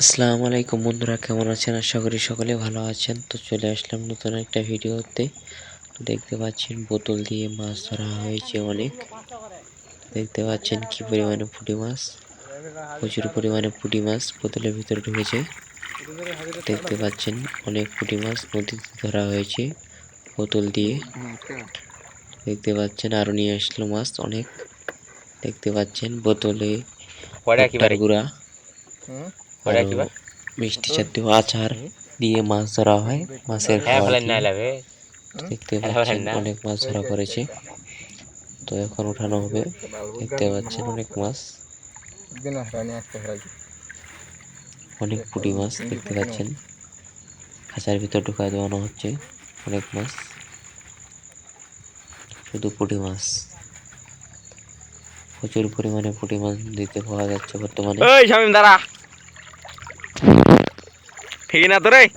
আসসালামু আলাইকুম বন্ধুরা কেমন আছেন? আশা করি সকলে ভালো আছেন। তো চলে আসলাম নতুন একটা ভিডিওতে। দেখতে পাচ্ছেন বোতল দিয়ে মাছ ধরা হয়েছে অনেক। দেখতে পাচ্ছেন কি পরিমাণে পুঁটি মাছ। প্রচুর পরিমাণে পুঁটি মাছ বোতলের ভিতরে ঢুকেছে। দেখতে পাচ্ছেন অনেক পুঁটি মাছ নদীতে ধরা হয়েছে বোতল দিয়ে। দেখতে পাচ্ছেন আরও নিয়ে আসলো মাছ অনেক। দেখতে পাচ্ছেন বোতলে গুঁড়া। মিষ্টি জাতীয় আচার দিয়ে মাছ ধরা হয়। মাছের হ্যাঁ দেখতে হ্যাঁ, পাচ্ছেন অনেক মাছ ধরা করেছে। তো এখন উঠানো হবে। দেখতে পাচ্ছেন অনেক মাছ। অনেক পুঁটি মাছ দেখতে পাচ্ছেন। খাঁচার ভিতর ঢুকায় দেওয়ানো হচ্ছে অনেক মাছ। শুধু পুঁটি মাছ। প্রচুর পরিমাণে পুঁটি মাছ দিতে পাওয়া যাচ্ছে বর্তমানে। Hige na to, Ray.